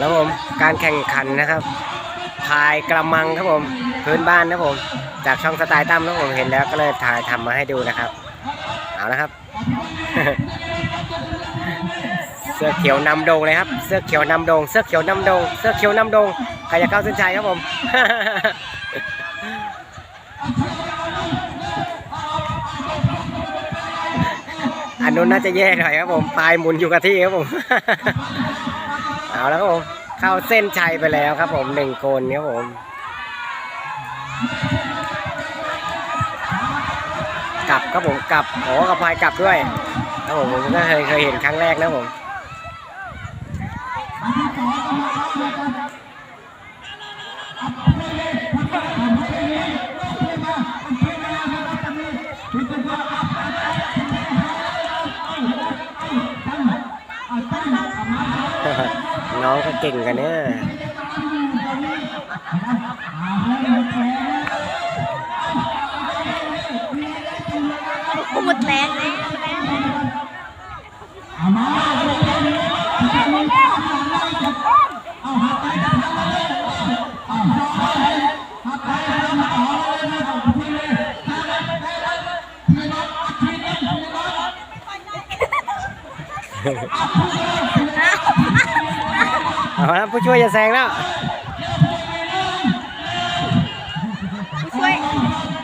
แล้วผมการแข่งขันนะครับพายกระมังครับผมพื้นบ้านนะผม จากช่องสไตล์ตั้มนะผมเห็นแล้วก็เลยถ่ายทำมาให้ดูนะครับเอาละครับ เสื้อเขียวนำโดงเลยครับ เสื้อเขียวนำโดงเสื้อเขียวนำโดงเสื้อเขียวนำโดงใครจะเข้าเส้นชัยครับผมอันนู้นน่าจะแย่หน่อยครับผมปลายหมุนอยู่กับที่ครับผม เอาแล้วครับผม เข้าเส้นชัยไปแล้วครับผมหนึ่งคนครับผม กลับครับผมกลับโอ้กับพายกลับด้วยครับผมผมก็เคยเคยเห็นครั้งแรกนะผม น้อง ก็เก่งกันเนี่ยหมดแรงแล้ว เอาละผู้ช่วยจะแซงแล้วผู้ช่วย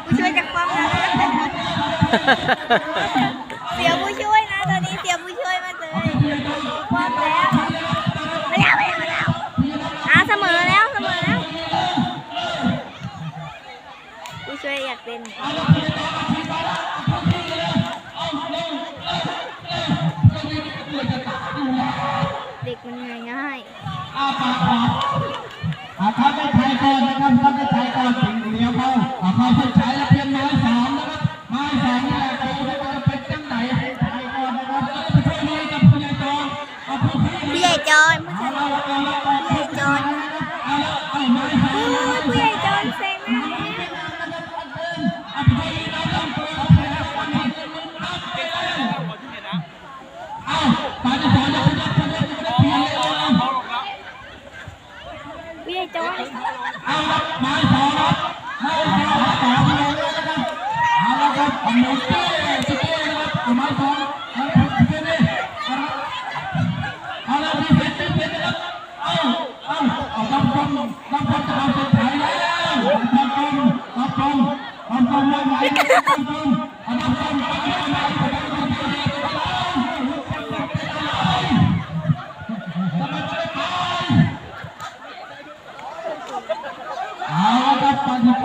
ผู้ช่วยจากความรักเสียผู้ช่วยนะตอนนี้เสียผู้ช่วยมาเลยความแล้วไม่แล้วไม่แล้วไม่แล้วอะเสมอแล้วเสมอแล้วผู้ช่วยอยากเป็นเด็กมันง่ายง่าย อาปากขวาอาเขาได้ไทยก่อนนะครับเขาได้ไทยก่อนถึงเดียวเขาอาเขาเพิ่งใช้แล้วเพียงไม้สองนะครับไม้สามนี่แหละเขาจะเป็นจังไหนให้ไทยก่อนนะครับไปช่วยกับผู้ใหญ่จองเอาผู้พี่ผู้ใหญ่จอนชายผู้ใหญ่จอน ผู้ใหญ่จอนเอา ล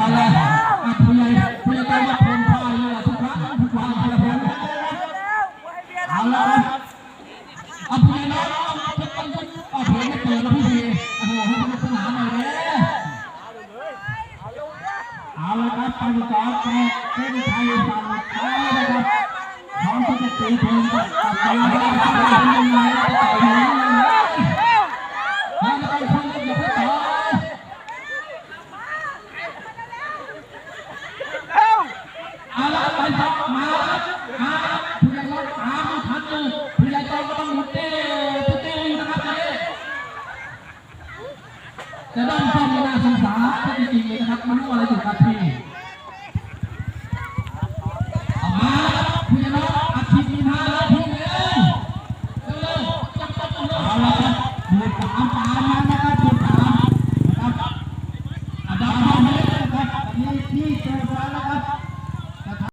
อาละผู้ใหญ่ผู้ใหญ่ใจจะพ้นพายเลยทุกครั้งทุกวันจะพ้นเอาละครับเอาผู้ใหญ่น้อยเอาเพลงไม่เปิดแล้วพี่ดีโอ้โหให้สนุกสนานหน่อยเลยเอาละครับไปดีกว่าแกเส้นไทยฝั่งซ้ายนะครับพร้อมที่จะตีเพลงกับไป